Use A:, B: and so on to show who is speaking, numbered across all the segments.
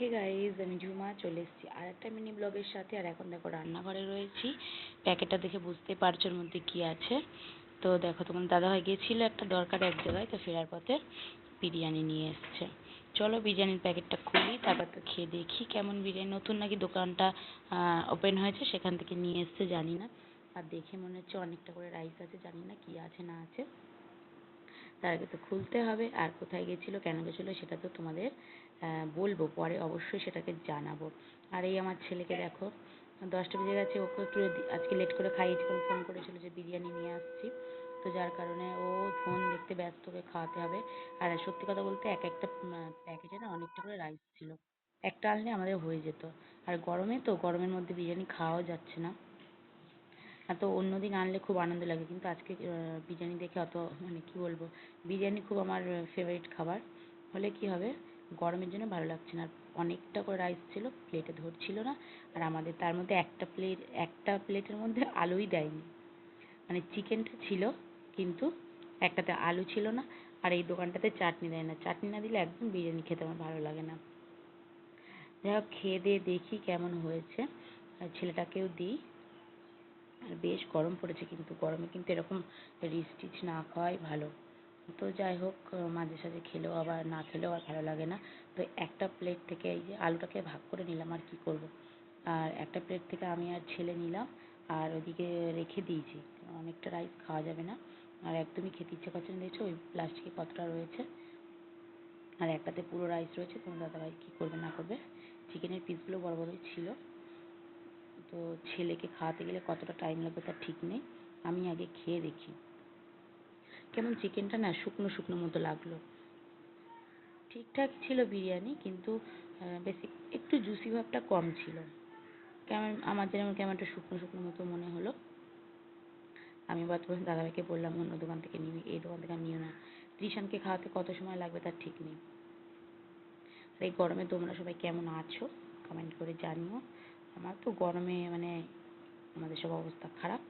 A: Hey guys আমি ঝুমা চলে এসেছি আর একটা মিনি ব্লগের সাথে। আর এখন দেখো রান্নাঘরে রয়েছি। প্যাকেটটা দেখে বুঝতে পারছ ওর মধ্যে কি আছে। তো দেখো, তোমার দাদাভাই গিয়েছিল একটা দরকার এক জায়গায়, তো ফেরার পথে বিরিয়ানি নিয়ে এসছে। চলো বিরিয়ানির প্যাকেটটা খুলি, তারপর তো খেয়ে দেখি কেমন বিরিয়ানি। নতুন নাকি দোকানটা ওপেন হয়েছে, সেখান থেকে নিয়ে এসছে, জানি না। আর দেখে মনে হচ্ছে অনেকটা করে রাইস আছে, জানি না কি আছে, না আছে। তার আগে তো খুলতে হবে। আর কোথায় গেছিল কেন গেছিল সেটা তো তোমাদের বলব। পরে অবশ্যই সেটাকে জানাব। আর এই আমার ছেলেকে দেখো, দশটা বেজে গেছে, ওকে একটু আজকে লেট করে খাইয়েছিলাম ফোন করেছিল যে বিরিয়ানি নিয়ে আসছি। তো যার কারণে ও ফোন দেখতে ব্যস্ত, ওকে খাওয়াতে হবে। আর সত্যি কথা বলতে এক একটা প্যাকেটে না অনেকটা করে রাইস ছিল। একটা আনলে আমাদের হয়ে যেত। আর গরমে তো, গরমের মধ্যে বিরিয়ানি খাওয়াও যাচ্ছে না। আর তো অন্য দিন আনলে খুব আনন্দ লাগে। কিন্তু আজকে বিরিয়ানি দেখে অত মানে কি বলব, বিরিয়ানি খুব আমার ফেভারিট খাবার। হলে কি হবে, গরমের জন্য ভালো লাগছে না। আর অনেকটা করে রাইস ছিল প্লেটে ধরছিল না। আর আমাদের তার মধ্যে একটা প্লেট একটা প্লেটের মধ্যে আলুই দেয়নি। মানে চিকেনটা ছিল, কিন্তু একটাতে আলু ছিল না। আর এই দোকানটাতে চাটনি দেয় না। চাটনি না দিলে একদম বিরিয়ানি খেতে আমার ভালো লাগে না। যাই হোক, খেয়ে দিয়ে দেখি কেমন হয়েছে। আর ছেলেটাকেও দিই। আর বেশ গরম পড়েছে কিন্তু, গরমে কিন্তু এরকম রিচ টিচ না খাওয়াই ভালো। তো যাই হোক, মাঝে সাঝে খেলেও আবার না খেলেও আর ভালো লাগে না। তো একটা প্লেট থেকে এই যে আলুটাকে ভাগ করে নিলাম আর কি করব। আর একটা প্লেট থেকে আমি আর ছেলে নিলাম, আর ওদিকে রেখে দিয়েছি। অনেকটা রাইস খাওয়া যাবে না। আর একদমই খেতে ইচ্ছে করছে না, দেখছ ওই প্লাস্টিকে কতটা রয়েছে। আর একটাতে পুরো রাইস রয়েছে, তোমার দাদাভাই কী করবে না করবে। চিকেনের পিসগুলো বড় বড়ই ছিল। তো ছেলেকে খাওয়াতে গেলে কতটা টাইম লাগবে তার ঠিক নেই, আমি আগে খেয়ে দেখি। কেমন চিকেনটা না শুকনো শুকনো মতো লাগল। ঠিকঠাক ছিল বিরিয়ানি কিন্তু বেশি একটু জুসি ভাবটা কম ছিল। কেমন, আমার যেমন কেমন একটা শুকনো শুকনো মতো মনে হলো। আমি এবার তখন দাদাভাইকে বললাম, অন্য দোকান থেকে নিবি এই দোকান থেকে নিও না। ত্রিশানকে খাওয়াতে কত সময় লাগবে তার ঠিক নেই। আর এই গরমে তোমরা সবাই কেমন আছো? কমেন্ট করে জানিও। তো গরমে মানে আমাদের সব অবস্থা খারাপ।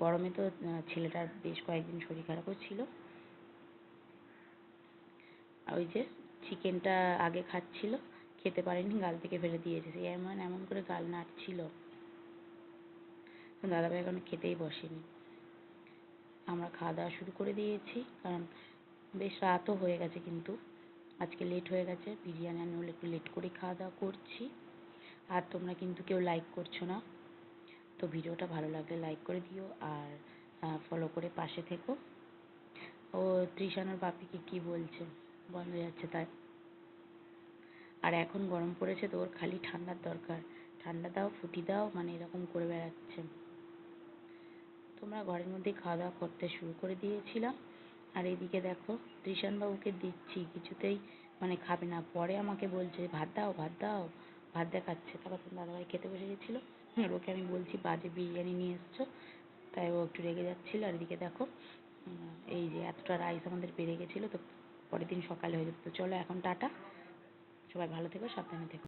A: গরমে তো ছেলেটার বেশ কয়েকদিন শরীর খারাপও ছিল। আর ওই যে চিকেনটা আগে খাচ্ছিল, খেতে পারেনি, গাল থেকে ফেলে দিয়েছে সে এমন এমন করে গাল নাড়ছিল। দাদাভাই এখনও খেতেই বসেনি। আমরা খাওয়া দাওয়া শুরু করে দিয়েছি, কারণ বেশ রাতও হয়ে গেছে কিন্তু। আজকে লেট হয়ে গেছে, বিরিয়ানি আমি হলে একটু লেট করে খাওয়া দাওয়া করছি। আর তোমরা কিন্তু কেউ লাইক করছ না। তো ভিডিওটা ভালো লাগলে লাইক করে দিও আর ফলো করে পাশে থেকো। ও তৃষানোর বাপিকে কি বলছে? বন্ধ যাচ্ছে তাই। আর এখন গরম পড়েছে তো ওর খালি ঠান্ডার দরকার। ঠান্ডা দাও, ফুটি দাও মানে এরকম করে বেড়াচ্ছে। তোমরা ঘরের মধ্যে খাওয়া দাওয়া করতে শুরু করে দিয়েছিলাম। আর এদিকে দেখো বাবুকে দিচ্ছি। কিছুতেই মানে খাবে না। পরে আমাকে বলছে, ভাত দাও ভাত দাও। ভাত দেখাচ্ছে। তারপর তোমার দাদাভাই খেতে বসে গেছিল। আর ওকে আমি বলছি, বাজে বিরিয়ানি নিয়ে এসছো। তাই ও একটু রেগে যাচ্ছিল। আর এদিকে দেখো এই যে এতটা রাইস আমাদের বেড়ে গেছিল, তো পরের দিন সকালে হয়ে যেত। তো চলো এখন টাটা। সবাই ভালো থেকো, সাবধানে থেকো।